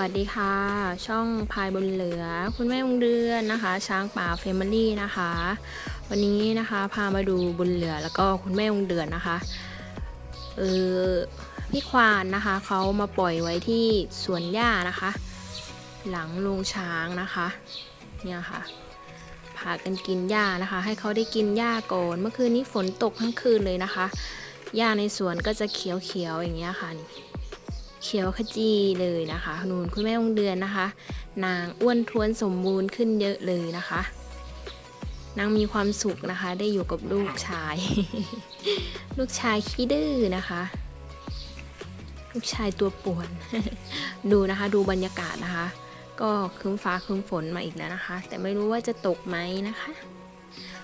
วัสดีค่ะ ช่องพายบนเหลือ คุณแม่วงเดือนนะคะ ช้างป่าเฟมิลี่นะคะ วันนี้นะคะพามาดูบนเหลือแล้วก็คุณแม่วงเดือนนะคะเออพี่ควานนะคะเขามาปล่อยไว้ที่สวนหญ้านะคะ หลังโรงช้างนะคะเนี่ยค่ะพากันกินหญ้านะคะ ให้เขาได้กินหญ้าก่อนเมื่อคืนนี้ฝนตกทั้งคืนเลยนะคะหญ้าในสวนก็จะเขียวๆอย่างเงี้ยค่ะนี่ เขียวขจีเลยนะคะนูนคุณแม่วงเดือนนะคะ นางอ้วนท้วนสมบูรณ์ขึ้นเยอะเลยนะคะ นางมีความสุขนะคะ ได้อยู่กับลูกชาย ลูกชายขี้ดื้อนะคะ ลูกชายตัวป่วน ดูนะคะดูบรรยากาศนะคะ ก็คืมฟ้าคืมฝนมาอีกแล้วนะคะ แต่ไม่รู้ว่าจะตกไหมนะคะ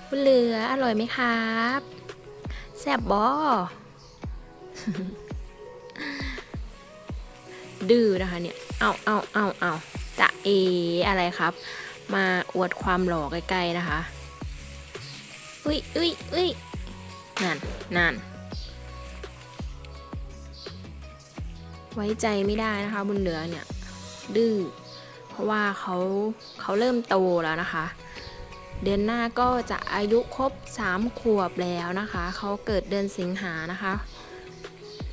คุณเหลืออร่อยไหมครับ แซ่บบอ ดื้อนะคะเนี่ย เอาเอาเอาเอาจะเออะไรครับ มาอวดความหล่อใกล้ๆนะคะ อุ้ยอุ้ยอุ้ยนั่นนั่นไว้ใจไม่ได้นะคะบุญเหลือเนี่ย ดื้อเพราะว่าเขาเขาเริ่มโตแล้วนะคะ เดือนหน้าก็จะอายุครบ3ขวบแล้วนะคะ เขาเกิดเดือนสิงหานะคะ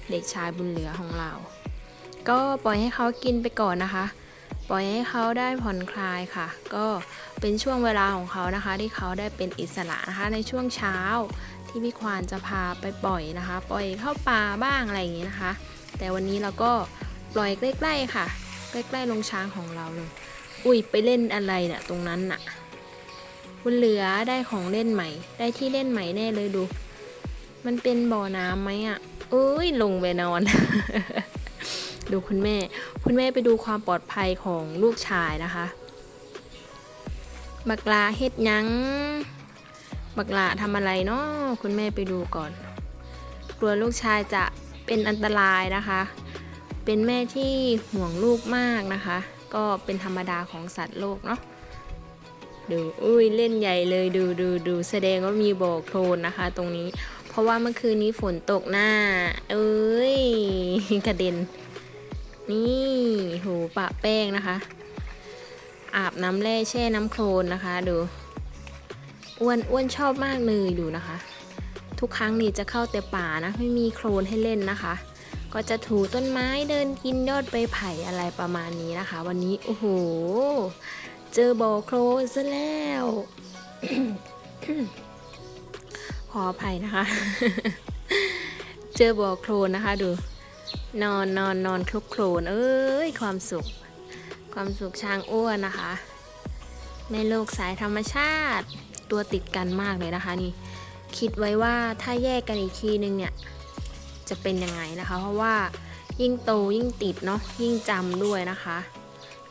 เด็กชายบุญเหลือของเรา ก็ปล่อยให้เขากินไปก่อนนะคะ ปล่อยให้เขาได้ผ่อนคลายค่ะ ก็เป็นช่วงเวลาของเขานะคะ ที่เขาได้เป็นอิสระนะคะ ในช่วงเช้าที่พี่ควานจะพาไปปล่อยนะคะ ปล่อยเข้าป่าบ้างอะไรอย่างนี้นะคะ แต่วันนี้เราก็ปล่อยใกล้ๆค่ะ ใกล้ๆลงช้างของเราเลยอุ้ยไปเล่นอะไรเนี่ยตรงนั้นน่ะคุณเหลือได้ของเล่นใหม่ ได้ที่เล่นใหม่แน่เลยดู มันเป็นบ่อน้ำไหมอะเอ้ยลงไปนอน ดูคุณแม่ คุณแม่ไปดูความปลอดภัยของลูกชายนะคะ บักลาเฮ็ดยัง บักลาทำอะไรเนาะคุณแม่ไปดูก่อน กลัวลูกชายจะเป็นอันตรายนะคะ เป็นแม่ที่ห่วงลูกมากนะคะ ก็เป็นธรรมดาของสัตว์โลกเนาะดูอุ้ยเล่นใหญ่เลยดูดูดูแสดงว่ามีบ่อโคลนนะคะ ตรงนี้ เพราะว่าเมื่อคืนนี้ฝนตกหน้า เอ้ยกระเด็น นี่โหปะแป้งนะคะ อาบน้ำแร่แช่น้ำโคลนนะคะดู อ้วนอ้วนชอบมากเลยดูนะคะ ทุกครั้งนี่จะเข้าแต่ป่านะไม่มีโคลนให้เล่นนะคะ ก็จะถูต้นไม้เดินกินยอดใบไผ่อะไรประมาณนี้นะคะ วันนี้โอ้โหเจอบ่อโคลนซะแล้วขออภัยนะคะ เจอบ่อโคลนนะคะดู นอนนอนนอนคลุกโคลนเอ้ยความสุข ความสุขช้างอ้วนนะคะในโลกสายธรรมชาติตัวติดกันมากเลยนะคะนี่คิดไว้ว่าถ้าแยกกันอีกทีนึงเนี่ยจะเป็นยังไงนะคะ เพราะว่ายิ่งโตยิ่งติดเนาะยิ่งจำด้วยนะคะ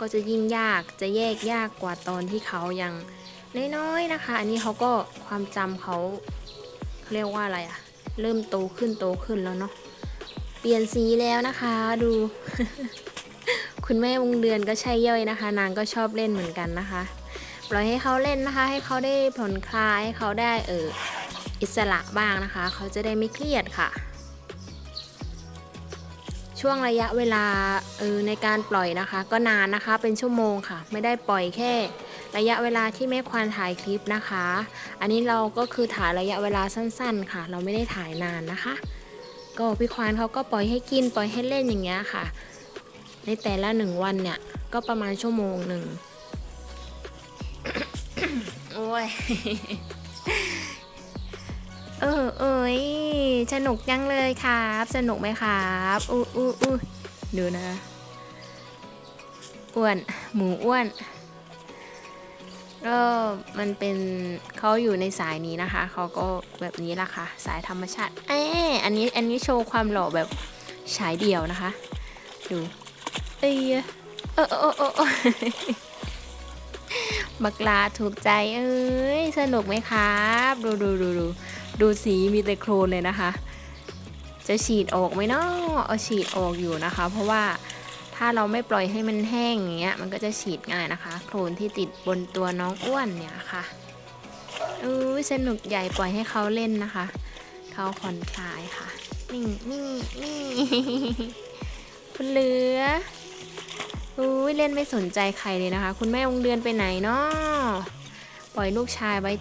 ก็จะยิ่งยากจะแยกยากกว่าตอนที่เขายังน้อยๆนะคะ อันนี้เขาก็ความจำเขาเขาเรียกว่าอะไรอะเริ่มโตขึ้นโตขึ้นแล้วเนาะ ปลี่ยนสีแล้วนะคะดู คุณแม่วงเดือนก็ใช่ย่อยนะคะ นางก็ชอบเล่นเหมือนกันนะคะ ปล่อยให้เขาเล่นนะคะ ให้เขาได้ผ่อนคลายให้เขาได้เอออิสระบ้างนะคะ เขาจะได้ไม่เครียดค่ะ ช่วงระยะเวลาเออในการปล่อยนะคะ ก็นานนะคะเป็นชั่วโมงค่ะ ไม่ได้ปล่อยแค่ระยะเวลาที่แม่ควานถ่ายคลิปนะคะ อันนี้เราก็คือถ่ายระยะเวลาสั้นๆค่ะ เราไม่ได้ถ่ายนานนะคะ ก็พี่ควานเขาก็ปล่อยให้กินปล่อยให้เล่นอย่างเงี้ยค่ะ ในแต่ละหนึ่งวันเนี่ยก็ประมาณชั่วโมงหนึ่งโอ้ยเออเอ้ยสนุกจังเลยครับ สนุกไหมครับอู้อู้อู้ดูนะอ้วนหมูอ้วน ก็มันเป็นเขาอยู่ในสายนี้นะคะเขาก็แบบนี้ละค่ะ สายธรรมชาติเอ้ยอันนี้อันนี้โชว์ความหล่อแบบฉายเดี่ยวนะคะ ดูเอ้ยเออเออเออเออบักลาถูกใจเอ้ยสนุกไหมครับ ดูดูดูดูดูสีมีแต่โครนเลยนะคะ จะฉีดออกไหมเนาะเอาฉีดออกอยู่นะคะ เพราะว่า ถ้าเราไม่ปล่อยให้มันแห้งอย่างเงี้ยมันก็จะฉีดง่ายนะคะ โครนที่ติดบนตัวน้องอ้วนเนี่ยค่ะอู้ยสนุกใหญ่ปล่อยให้เขาเล่นนะคะ เขาผ่อนคลายค่ะ นี่นี่นี่คุณเหลืออุ้ยเล่นไม่สนใจใครเลยนะคะ คุณแม่องเดือนไปไหนเนาะปล่อยลูกชายไว้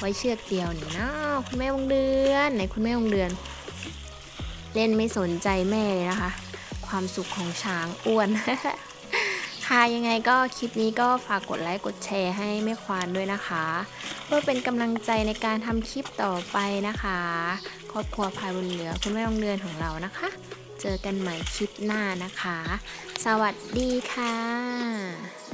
ไว้เชือกเดียวนี่เนาะคุณแม่องเดือนไหนคุณแม่องเดือน เล่นไม่สนใจแม่เลยนะคะ ความสุขของช้างอ้วน ค่ะยังไงก็คลิปนี้ก็ฝากกดไลค์กดแชร์ให้แม่ควานด้วยนะคะ เพื่อเป็นกำลังใจในการทำคลิปต่อไปนะคะครอบครัวพายบนเหลือคุณแม่องเดือนของเรานะคะ เจอกันใหม่คลิปหน้านะคะ สวัสดีค่ะ